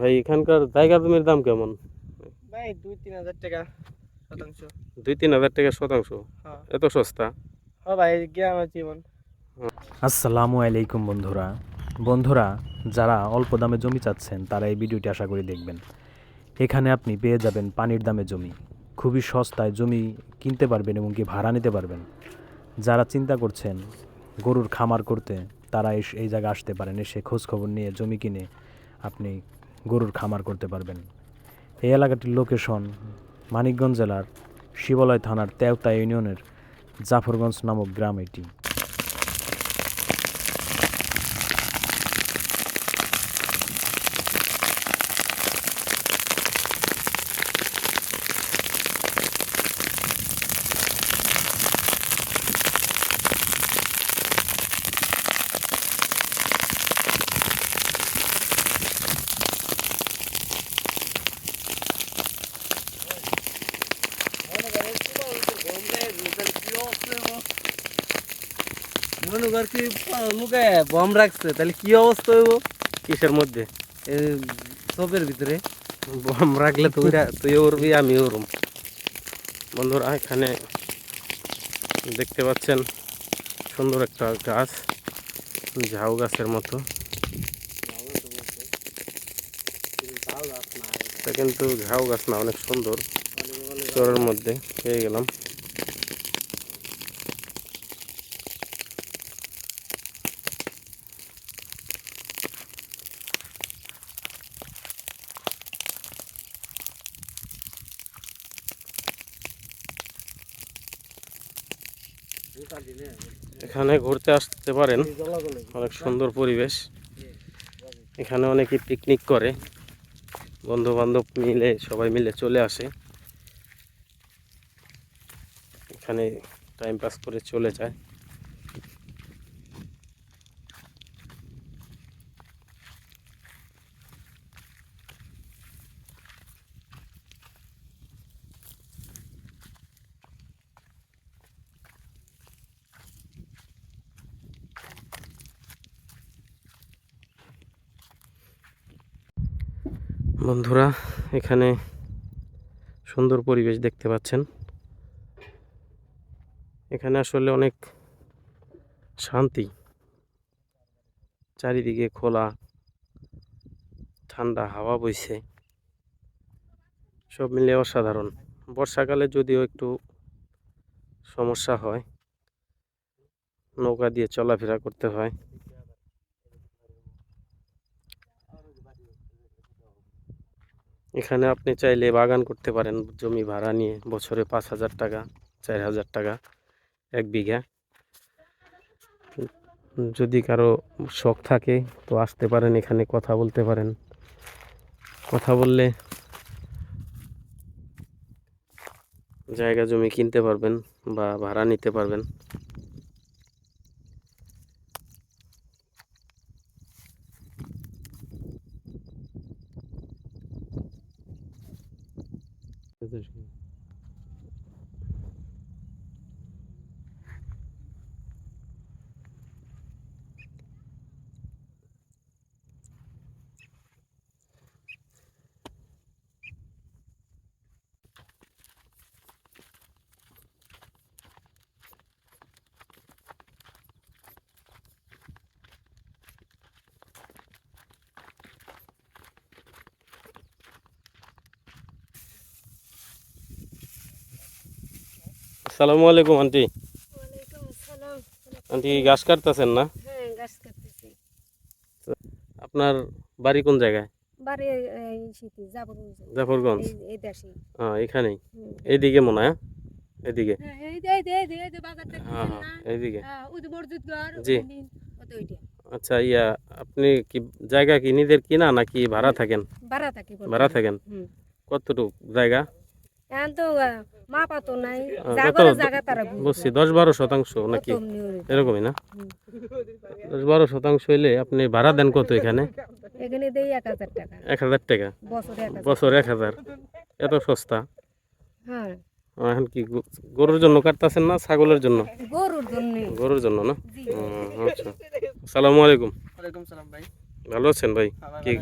ভাই এখানকার জায়গা জমির দাম কেমন? ভাই দুই তিন হাজার টাকা শতাংশ। দুই তিন হাজার টাকা শতাংশ? হ্যাঁ। এত সস্তা? হ্যাঁ ভাই গ্রামের জীবন। আসসালামু আলাইকুম বন্ধুরা। বন্ধুরা যারা অল্প দামে জমি চাচ্ছেন তারা এই ভিডিওটি আশা করি দেখবেন। এখানে আপনি পেয়ে যাবেন পানির দামে জমি। খুবই সস্তায় জমি কিনতে পারবেন এবং কি ভাড়া নিতে পারবেন। যারা চিন্তা করছেন গরুর খামার করতে তারা এস- এই জায়গায় আসতে পারেন এসে খোঁজ খবর নিয়ে জমি কিনে আপনি গরুর খামার করতে পারবেন। এই এলাকাটির লোকেশন মানিকগঞ্জ জেলার শিবালয় থানার তেওতা ইউনিয়নের জাফরগঞ্জ নামক গ্রাম এটি। মুখে রাখছে, তাহলে অবস্থা কিসের মধ্যে? চোপের ভিতরে রাখলে বন্ধুরা, এখানে দেখতে পাচ্ছেন সুন্দর একটা গাছ, ঝাউ গাছের মতো। কিন্তু ঝাউ গাছ না, অনেক সুন্দর। চরের মধ্যে, পেয়ে গেলাম। এখানে ঘুরতে আসতে পারেন। অনেক সুন্দর পরিবেশ। এখানে অনেকে পিকনিক করে। বন্ধু বান্ধব মিলে, সবাই মিলে চলে আসে। এখানে টাইম পাস করে চলে যায়। বন্ধুরা, এখানে সুন্দর পরিবেশ দেখতে পাচ্ছেন। এখানে আসলে অনেক শান্তি। চারিদিকে খোলা, ঠান্ডা হাওয়া বইছে। সব মিলে অসাধারণ। বর্ষাকালে যদিও একটু সমস্যা হয়, নৌকা দিয়ে চলাফেরা করতে হয়। এখানে আপনি চাইলে বাগান করতে পারেন, জমি ভাড়া নিয়ে বছরে পাঁচ হাজার টাকা, চার হাজার টাকা, এক বিঘা। যদি কারও শখ থাকে তো আসতে পারেন, এখানে কথা বলতে পারেন। কথা বললে জায়গা জমি কিনতে পারবেন বা ভাড়া নিতে পারবেন। Сердечко. আসসালামু আলাইকুম আন্টি। আন্টি গাছ কাটতেছেন না? হ্যাঁ আপনার বাড়ি কোন জায়গায়? জাফরগঞ্জ। হ্যাঁ এখানেই? এইদিকে মনে হয় এইদিকে? ঘর জি। আচ্ছা ইয়া আপনি কি জায়গা কি নিজের কিনা নাকি ভাড়া থাকেন? ভাড়া থাকি ভাড়া থাকেন? কতটুকু জায়গা? এখন তো আহ, মা নাই। জাগরে জায়গা তারা বুঝছি দশ বারো শতাংশ নাকি। এরকমই না? দশ বারো শতাংশ হইলে আপনি ভাড়া দেন কত এখানে? এখানে দেই এক হাজার টাকা। এক হাজার টাকা? বছরে এক হাজার। এত সস্তা? হ্যাঁ। এখন কি গরুর জন্য কাটতেছেন না ছাগলের জন্য? গরুর জন্য। গরুর জন্য না? আচ্ছা। আসসালামু আলাইকুম। ওয়ালাইকুম সালাম ভাই। ভালো আছেন ভাই? হ্যাঁ কি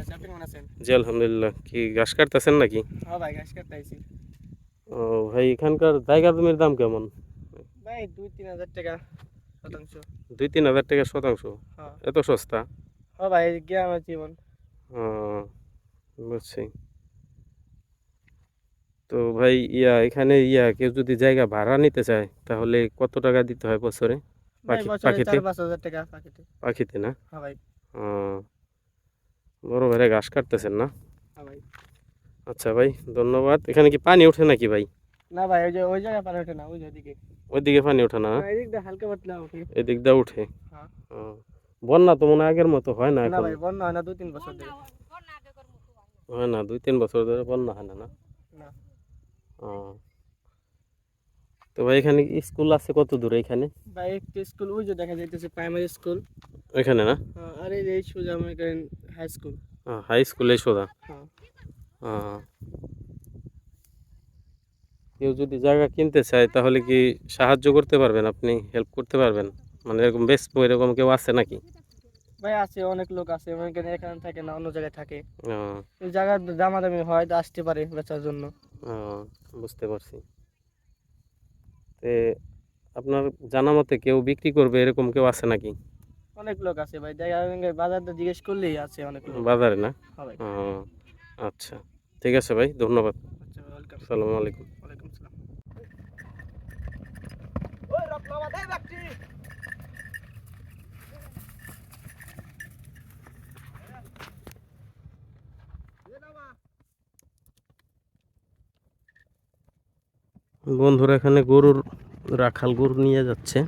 জি আলহামদুলিল্লাহ। কি ঘাস কাটতেছেন নাকি? হ্যাঁ ভাই ঘাস ও ভাই এখানকার জায়গা জমির দাম কেমন? ভাই দুই তিন হাজার টাকা শতাংশ। দুই তিন হাজার টাকা শতাংশ? হ্যাঁ। এত সস্তা? হ্যাঁ ভাই গ্রামের জীবন। ও, বুঝছি। তো ভাই ইয়া এখানে ইয়া কেউ যদি জায়গা ভাড়া নিতে চায় তাহলে কত টাকা দিতে হয় বছরে? পাখিতে? পাখিতে না? হ্যাঁ ভাই। ও, বড় ভাইরা ঘাস কাটতেছেন না? হ্যাঁ ভাই। আচ্ছা ভাই ধন্যবাদ। এখানে কি পানি ওঠে নাকি ভাই? না ভাই ওই যে ওই জায়গায় পানি ওঠে না ওই যে ওইদিকে। ওইদিকে পানি ওঠে না? এদিক দিয়ে হালকা পাতলা ওঠে। এদিক দিয়ে উঠে হ্যাঁ। ও, বন্যা তো মনে হয় আগের মতো হয় না না এখন? ভাই বন্যা হয় না দুই তিন বছর ধরে। হয় না দুই তিন বছর ধরে বন্যা হয় না না? না। ও। তো ভাই এখানে কি স্কুল আছে কত দূরে এখানে? ভাই একটি স্কুল ওই যে দেখা যাইতেছে প্রাইমারি স্কুল এখানে না? আর এই যে এই সোজা মনে করেন হাই স্কুল হাই স্কুলে সোজা। হ্যাঁ। ও। কেউ যদি জায়গা কিনতে চায় তাহলে কি সাহায্য করতে পারবেন? আপনি হেল্প করতে পারবেন? মানে এরকম বেশ এরকম কেউ আছে নাকি? ভাই আছে অনেক লোক আছে। করেন এখানে থাকে না অন্য জায়গায় থাকে। ওই জায়গার দামাদামি হয় তো আসতে পারে বেচার জন্য। বুঝতে পারছি। তে আপনার জানা মতে কেউ বিক্রি করবে এরকম কেউ আছে নাকি? অনেক লোক আছে ভাই। জায়গা বাজারটা জিজ্ঞেস করলেই আছে অনেক লোক। বাজারে না? হ্যাঁ আচ্ছা ঠিক আছে ভাই ধন্যবাদ। আচ্ছা আসসালামু আলাইকুম। ওয়ালাইকুম আসসালাম। বন্ধুরা এখানে গরুর রাখাল গরু নিয়ে যাচ্ছে।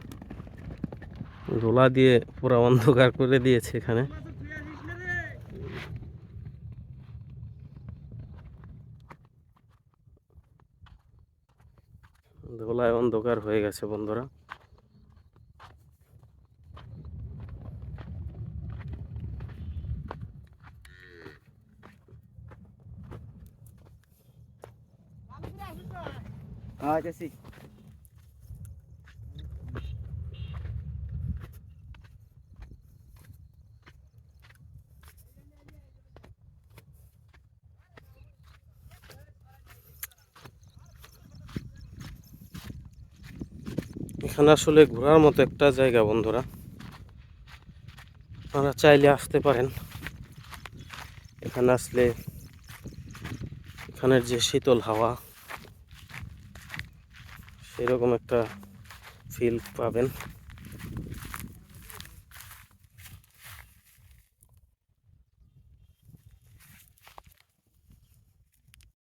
ধোলা দিয়ে পুরো অন্ধকার করে দিয়েছে এখানে। ধোলায় অন্ধকার হয়ে গেছে বন্ধুরা। আচ্ছা এখানে আসলে ঘোরার মতো একটা জায়গা, বন্ধুরা। আপনারা চাইলে আসতে পারেন। এখানে আসলে এখানের যে শীতল হাওয়া, সেরকম একটা ফিল পাবেন।